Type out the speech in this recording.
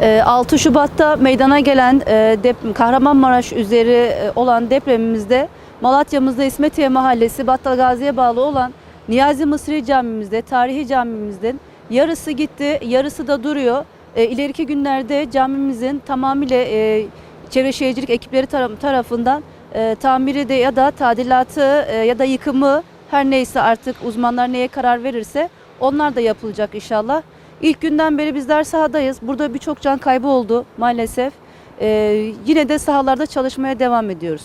Ee, 6 Şubat'ta meydana gelen e, Kahramanmaraş üzeri e, olan depremimizde Malatya'mızda İsmetiye Mahallesi Battal Gazi'ye bağlı olan Niyazi Mısri Camimizde, tarihi camimizin yarısı gitti, yarısı da duruyor. E, ileriki günlerde camimizin tamamıyla e, Çevre Şehircilik ekipleri tara- tarafından tamiri de ya da tadilatı ya da yıkımı her neyse artık uzmanlar neye karar verirse onlar da yapılacak inşallah. İlk günden beri bizler sahadayız. Burada birçok can kaybı oldu maalesef. Ee, yine de sahalarda çalışmaya devam ediyoruz.